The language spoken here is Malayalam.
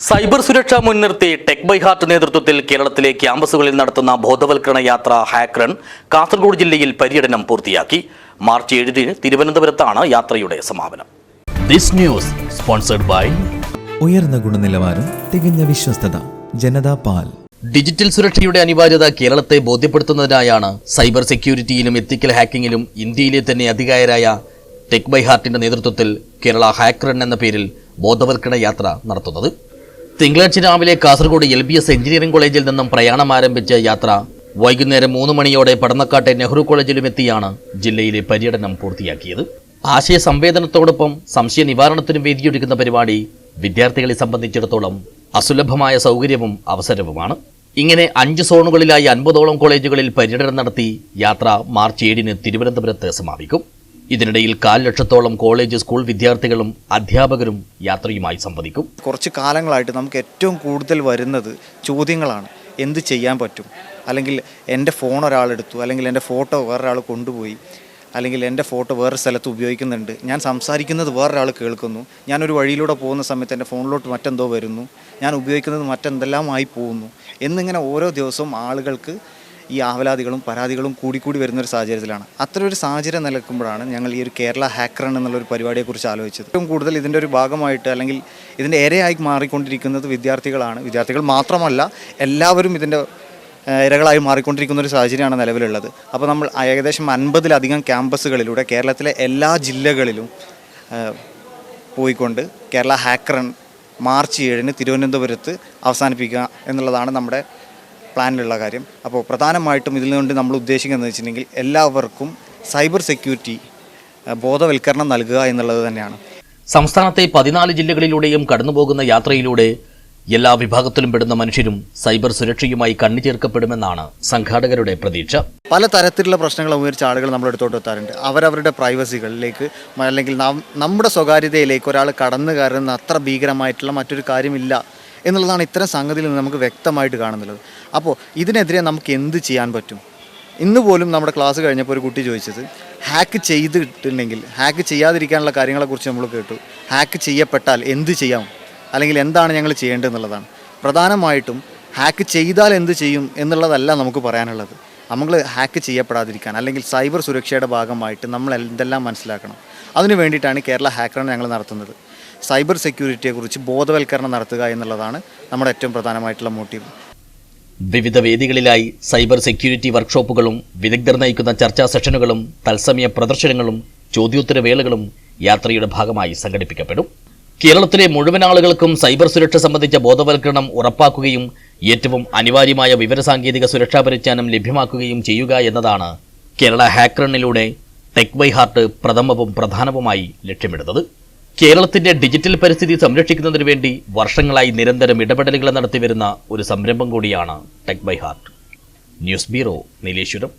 സൈബർ സുരക്ഷ മുൻനിർത്തി ടെക് ബൈ ഹാർട്ട് നേതൃത്വത്തിൽ കേരളത്തിലെ ക്യാമ്പസുകളിൽ നടത്തുന്ന ബോധവൽക്കരണ യാത്ര ഹാക്രൺ കാസർഗോഡ് ജില്ലയിൽ പര്യടനം പൂർത്തിയാക്കി. മാർച്ച് ഏഴിന് തിരുവനന്തപുരത്താണ് യാത്രയുടെ സമാപനം. ദിസ് ന്യൂസ് സ്പോൺസർഡ് ബൈ ഉയർന്ന ഗുണനിലവാരം തികഞ്ഞ വിശ്വസ്തത ജനതാ പാൽ. ഡിജിറ്റൽ സുരക്ഷയുടെ അനിവാര്യത കേരളത്തെ ബോധ്യപ്പെടുത്തുന്നതിനായാണ് സൈബർ സെക്യൂരിറ്റിയിലും എത്തിക്കൽ ഹാക്കിങ്ങിലും ഇന്ത്യയിലെ തന്നെ അധികായരായ ടെക് ബൈ ഹാർട്ടിന്റെ നേതൃത്വത്തിൽ കേരള ഹാക്രൺ എന്ന പേരിൽ ബോധവൽക്കരണ യാത്ര നടത്തുന്നത്. തിങ്കളാഴ്ച രാവിലെ Kasaragod L B S engineering കോളേജിൽ നിന്നും പ്രയാണം ആരംഭിച്ച യാത്ര വൈകുന്നേരം മൂന്ന് മണിയോടെ പടന്നക്കാട്ടെ നെഹ്റു കോളേജിലും എത്തിയാണ് ജില്ലയിലെ പര്യടനം പൂർത്തിയാക്കിയത്. ആശയ സംവേദനത്തോടൊപ്പം സംശയ നിവാരണത്തിനും വേദിയൊരുക്കുന്ന പരിപാടി വിദ്യാർത്ഥികളെ സംബന്ധിച്ചിടത്തോളം അസുലഭമായ സൗകര്യവും അവസരവുമാണ്. ഇങ്ങനെ അഞ്ച് സോണുകളിലായി അൻപതോളം കോളേജുകളിൽ പര്യടനം നടത്തി യാത്ര മാർച്ച് ഏഴിന് തിരുവനന്തപുരത്ത് സമാപിക്കും. ഇതിനിടയിൽ കാൽ ലക്ഷത്തോളം കോളേജ് സ്കൂൾ വിദ്യാർത്ഥികളും അധ്യാപകരും യാത്രയുമായി സംവദിക്കും. കുറച്ച് കാലങ്ങളായിട്ട് നമുക്ക് ഏറ്റവും കൂടുതൽ വരുന്നത് ചോദ്യങ്ങളാണ്. എന്ത് ചെയ്യാൻ പറ്റും? അല്ലെങ്കിൽ എന്റെ ഫോൺ ഒരാളെടുത്തു അല്ലെങ്കിൽ എന്റെ ഫോട്ടോ വേറൊരാൾ കൊണ്ടുപോയി അല്ലെങ്കിൽ എന്റെ ഫോട്ടോ വേറെ സ്ഥലത്ത് ഉപയോഗിക്കുന്നുണ്ട്. ഞാൻ സംസാരിക്കുന്നത് വേറൊരാൾ കേൾക്കുന്നു. ഞാനൊരു വഴിയിലൂടെ പോകുന്ന സമയത്ത് എന്റെ ഫോണിലോട്ട് മറ്റെന്തോ വരുന്നു. ഞാൻ ഉപയോഗിക്കുന്നത് മറ്റെന്തെല്ലാമായി പോകുന്നു എന്നിങ്ങനെ ഓരോ ദിവസവും ആളുകൾക്ക് ഈ ആവലാതികളും പരാതികളും കൂടിക്കൂടി വരുന്ന ഒരു സാഹചര്യത്തിലാണ്. അത്ര ഒരു സാഹചര്യം നിലനിൽക്കുമ്പോഴാണ് ഞങ്ങൾ ഈ ഒരു കേരള ഹാക്കറൺ എന്നുള്ള ഒരു പരിപാടിയെക്കുറിച്ച് ആലോചിച്ചത്. ഏറ്റവും കൂടുതൽ ഇതിന്റെ ഒരു ഭാഗമായിട്ട് അല്ലെങ്കിൽ ഇതിന്റെ ഇരയായി മാറിക്കൊണ്ടിരിക്കുന്നത് വിദ്യാർത്ഥികളാണ്. വിദ്യാർത്ഥികൾ മാത്രമല്ല എല്ലാവരും ഇതിന്റെ ഇരകളായി മാറിക്കൊണ്ടിരിക്കുന്ന ഒരു സാഹചര്യമാണ് നിലവിലുള്ളത്. അപ്പോൾ നമ്മൾ ഏകദേശം അൻപതിലധികം ക്യാമ്പസുകളിലൂടെ കേരളത്തിലെ എല്ലാ ജില്ലകളിലും പോയിക്കൊണ്ട് കേരള ഹാക്കറൺ മാർച്ച് ഏഴിന് തിരുവനന്തപുരത്ത് അവസാനിപ്പിക്കുക എന്നുള്ളതാണ് നമ്മുടെ പ്ലാനിലുള്ള കാര്യം. അപ്പോൾ പ്രധാനമായിട്ടും ഇതിൽ കൊണ്ട് നമ്മൾ ഉദ്ദേശിക്കുന്നത് വെച്ചിട്ടുണ്ടെങ്കിൽ എല്ലാവർക്കും സൈബർ സെക്യൂരിറ്റി ബോധവൽക്കരണം നൽകുക എന്നുള്ളത് തന്നെയാണ്. സംസ്ഥാനത്തെ പതിനാല് ജില്ലകളിലൂടെയും കടന്നുപോകുന്ന യാത്രയിലൂടെ എല്ലാ വിഭാഗത്തിലും പെടുന്ന മനുഷ്യരും സൈബർ സുരക്ഷയുമായി കണ്ണു ചേർക്കപ്പെടുമെന്നാണ് സംഘാടകരുടെ പ്രതീക്ഷ. പല തരത്തിലുള്ള പ്രശ്നങ്ങൾ ഉയർച്ച ആളുകൾ നമ്മുടെ അടുത്തോട്ട് എത്താറുണ്ട്. അവരവരുടെ പ്രൈവസികളിലേക്ക് അല്ലെങ്കിൽ നമ്മുടെ സ്വകാര്യതയിലേക്ക് ഒരാൾ കടന്നു കയറുന്ന അത്ര ഭീകരമായിട്ടുള്ള മറ്റൊരു കാര്യമില്ല. എന്നുള്ളതാണ് ഇത്തരം സംഗതിയിൽ നിന്ന് നമുക്ക് വ്യക്തമായിട്ട് കാണുന്നുള്ളത് അപ്പോൾ ഇതിനെതിരെ നമുക്ക് എന്ത് ചെയ്യാൻ പറ്റും? ഇന്ന് പോലും നമ്മുടെ ക്ലാസ് കഴിഞ്ഞപ്പോൾ ഒരു കുട്ടി ചോദിച്ചത് ഹാക്ക് ചെയ്തിട്ടുണ്ടെങ്കിൽ ഹാക്ക് ചെയ്യാതിരിക്കാനുള്ള കാര്യങ്ങളെക്കുറിച്ച് നമ്മൾ കേട്ടു. ഹാക്ക് ചെയ്യപ്പെട്ടാൽ എന്ത് ചെയ്യാം? അല്ലെങ്കിൽ എന്താണ് ഞങ്ങൾ ചെയ്യേണ്ടതെന്നുള്ളതാണ്. പ്രധാനമായിട്ടും ഹാക്ക് ചെയ്താൽ എന്ത് ചെയ്യും? എന്നുള്ളതല്ല നമുക്ക് പറയാനുള്ളത്. നമ്മൾ ഹാക്ക് ചെയ്യപ്പെടാതിരിക്കാൻ അല്ലെങ്കിൽ സൈബർ സുരക്ഷയുടെ ഭാഗമായിട്ട് നമ്മൾ എന്തെല്ലാം മനസ്സിലാക്കണം. അതിനു വേണ്ടിയിട്ടാണ് കേരള ഹാക്കറാണ് ഞങ്ങൾ നടത്തുന്നത്. സൈബർ സെക്യൂരിറ്റിയെക്കുറിച്ച് ബോധവൽക്കരണം നടത്തുക എന്നുള്ളതാണ് നമ്മുടെ ഏറ്റവും പ്രധാനമായിട്ടുള്ള മോട്ടീവ് വിവിധ വേദികളിലായി സൈബർ സെക്യൂരിറ്റി വർക്ക്ഷോപ്പുകളും വിദഗ്ധർ നയിക്കുന്ന ചർച്ചാ സെഷനുകളും തത്സമയ പ്രദർശനങ്ങളും ചോദ്യോത്തര വേളകളും യാത്രയുടെ ഭാഗമായി സംഘടിപ്പിക്കപ്പെടും. കേരളത്തിലെ മുഴുവൻ ആളുകൾക്കും സൈബർ സുരക്ഷ സംബന്ധിച്ച ബോധവൽക്കരണം ഉറപ്പാക്കുകയും ഏറ്റവും അനിവാര്യമായ വിവരസാങ്കേതിക സുരക്ഷാ പരിജ്ഞാനം ലഭ്യമാക്കുകയും ചെയ്യുക എന്നതാണ് കേരള ഹാക്രണിലൂടെ ടെക് വൈ ഹാർട്ട് പ്രഥമവും പ്രധാനവുമായി ലക്ഷ്യമിടുന്നത്. കേരളത്തിന്റെ ഡിജിറ്റൽ പരിസ്ഥിതി സംരക്ഷിക്കുന്നതിനു വേണ്ടി വർഷങ്ങളായി നിരന്തരം ഇടപെടലുകൾ നടത്തിവരുന്ന ഒരു സംരംഭം കൂടിയാണ് tech by heart. News bureau Nileshwaram.